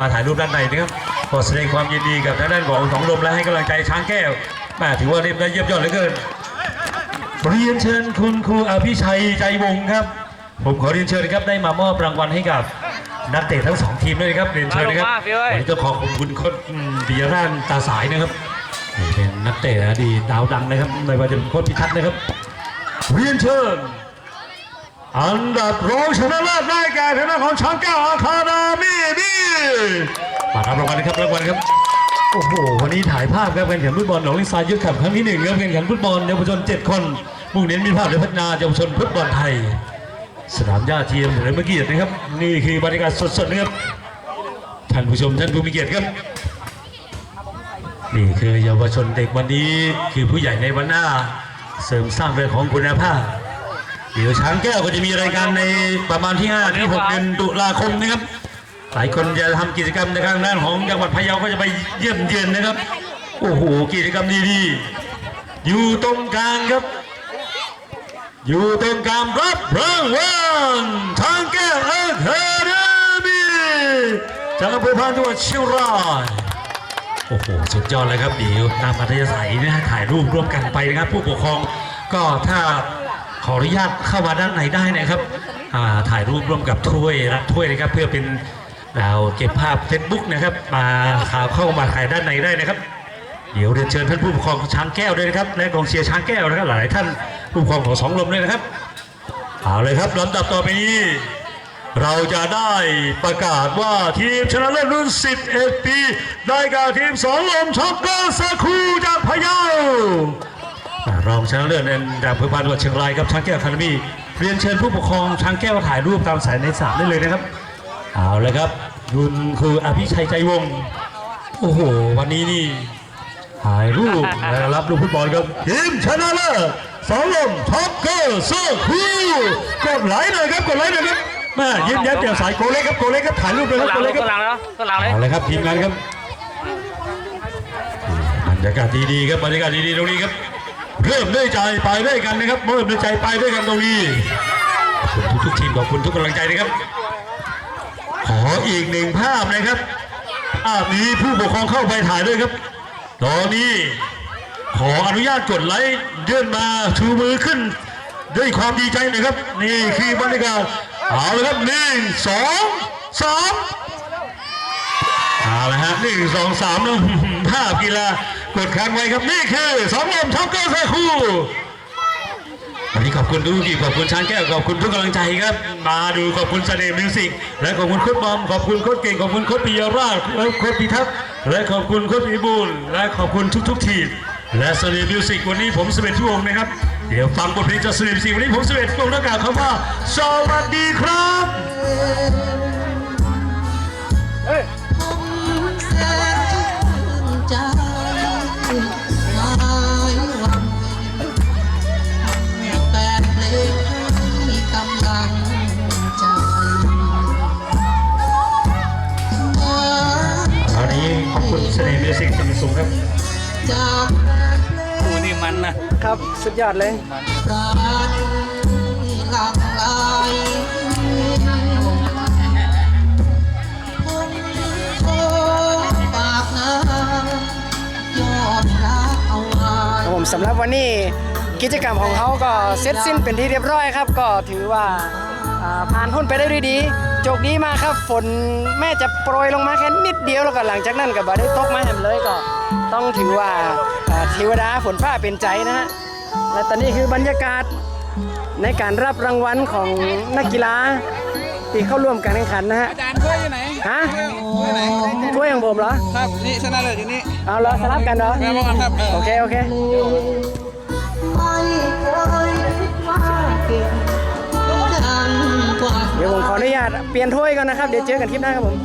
มาถ่ายรูปด้านในนะครับขอแสดงความยินดีกับทางด้านของสองลมและให้กำลังใจช้างแก้วแม่ถือว่าเรียบได้เยี่ยมยอดเหลือเกินเรียนเชิญคุณครูอภิชัยใจวงศ์ครับ ผมขอเรียนเชิญครับได้มามอบรางวัลให้กับนักเตะทั้งสองทีมด้วยนะครับเรียนเชิญนะครับมาลงมาพี่เอ้ยวันนี้ต้องขอขอบคุณโค้ชปิยร่านตาสายนะครับนี่เป็นนักเตะอดีตดาวดังนะครับไม่ว่าจะเป็นโค้ชพิทักษ์นะครับเรียนเชิญ อันดับรองชนะเลิศได้แก่ทางด้านของช้างแก้วอาคาดามีนี่มารับรางวัลนะครับรางวัลครับโอ้โหวันนี้ถ่ายภาพครับการแข่งฟุตบอลหนองลิซายยุทธขับครั้งที่หนึ่งครับการแข่งฟุตบอลเยาวชนเจ็ดคนมุ่งเน้นมีภาพและพัฒนาเยาวชนฟุตบอลไทย สนามหญ้าเทียมเฉลิมพระเกียรตินะครับ นี่คือบรรยากาศสดๆนะครับท่านผู้ชมท่านผู้มีเกียรติครับนี่คือเยาวชนเด็กวันนี้คือผู้ใหญ่ในวันหน้า เสริมสร้างเรื่องของคุณภาพ เดี๋ยวช้างแก้วก็จะมีรายการในประมาณที่5ที่6เดือนตุลาคมนะครับหลายคนจะทำกิจกรรมในทางด้านของจังหวัดพะเยาก็จะไปเยี่ยมเยือนนะครับโอ้โหกิจกรรมดีๆอยู่ตรงกลางครับ อยู่ตรงกลางรับรางวัลช้างแก้วอาคาเดมีจากอำเภอพานจังหวัดเชียงรายโอ้โหสุดยอดเลยครับเดี๋ยวนำอัธยาศัยนะถ่ายรูปร่วมกันไปนะครับ ผู้ปกครองก็ถ้า ขออนุญาตเข้ามาด้านในได้นะครับถ่ายรูปร่วมกับถ้วยรับถ้วยนะครับ เพื่อเป็นเราเก็บภาพเฟซบุ๊กนะครับ มาข่าวเข้ามาถ่ายด้านในได้นะครับ เดี๋ยวเรียนเชิญท่านผู้ปกครองช้างแก้วด้วยนะครับและกองเชียร์ช้างแก้วนะครับหลายท่านผู้ปกครองของสองลมด้วยนะครับเอาเลยครับลำดับต่อไปนี้เราจะได้ประกาศว่าทีมชนะเลิศรุ่น 11 ปี ได้แก่ทีมสองลมช็อกเกอร์สคูจากพะเยา รองชนะเลิศในจากอำเภอพานจังหวัดเชียงรายครับช้างแก้วคาร์มีเรียนเชิญผู้ปกครองช้างแก้วถ่ายรูปตามสายในสามได้เลยนะครับเอาเลยครับคุณครูอภิชัยใจวงศ์โอ้โห วันนี้นี่ถ่ายรูปและรับลูกฟุตบอลครับทีมชนะเลิศสองลมท็อปเกอร์เซอร์คูกดไลค์หน่อยครับกดไลค์หน่อยครับแม่ยิ้มแย้มแจ่มใสโกเล็กครับโกเล็กครับถ่ายรูปเลยคตัรัวบหลัโกงเล็กคตัวรับหลังแล้วตัวหลังเลยเอาเลยครับทีมงานครับบรรยากาศดีๆครับบรรยากาศดีๆตรงนี้ครับ เริ่มด้วยใจไปด้วยกันนะครับเริ่มด้วยใจไปด้วยกันตรงนี้ขอบคุณทุกๆทีมขอบคุณทุกกำลังใจนะครับ ขออีกหนึ่งภาพนะครับภาพนี้ผู้ปกครองเข้าไปถ่ายด้วยครับ ตอนนี้ขออนุญาตกดไลค์เลื่อนมาชูมือขึ้น ด้วยความดีใจหนะครับ นี่คือบรรยากาศเอาเลยครับหนึ่งสองสาม เอาละฮะหนึ่งสองสามนะภาพกีฬากดค้างไว้ครับนี่คือสองลมช็อกเกอร์แซ่คู่วันนี้ขอบคุณทุกทีขอบคุณช้างแก้วขอบคุณทุกกำลังใจครับ มาดูขอบคุณเสน่ห์มิวสิกและขอบคุณโค้ชบอมขอบคุณโค้ชเก่งขอบคุณโค้ชปิยราชและโค้ชพิทักษ์และขอบคุณโค้ชพิบูลและขอบคุณทุกๆทีมและเสน่ห์มิวสิกวันนี้ผมสเวตชั่วงนะครับ เดี๋ยวฟังบทเพลงจากเสน่ห์มิวสิกวันนี้ผมสเวตชั่วโมงประกาศคำว่าสวัสดีครับ ขอบคุณเสน่ห์มิวสิกสมุทรสงครับจากกูนี่มันนะครับสุดยอดเลยปราณหลังไหลผมขอฝากน้ำยอดรักเอาไว้ครับผมสำหรับวันนี้กิจกรรมของเขาก็เสร็จสิ้นเป็นที่เรียบร้อยครับ ก็ถือว่าอ่าผ่านพ้นไปได้ด้วยดี โชคดีมากครับฝนแม่จะโปรยลงมาแค่นิดเดียวแล้วก็หลังจากนั้นก็บ่ได้ตกมาแหมเลยก็ ต้องถือว่าอ่าเทวดาฝนฟ้าเป็นใจนะฮะและตอนนี้คือบรรยากาศในการรับรางวัลของนักกีฬาที่เข้าร่วมการแข่งขันนะฮะอาจารย์ถ้วยอยู่ไหนฮะถ้วยไหนถ้วยของผมเหรอครับนี่ชนะเลิศอยู่นี่เอาเหรอสลับกันเหรอแม่บอกกันครับเออโอเคโอเค เปลี่ยนถ้วยก่อนนะครับ เดี๋ยวเจอกันคลิปหน้าครับผม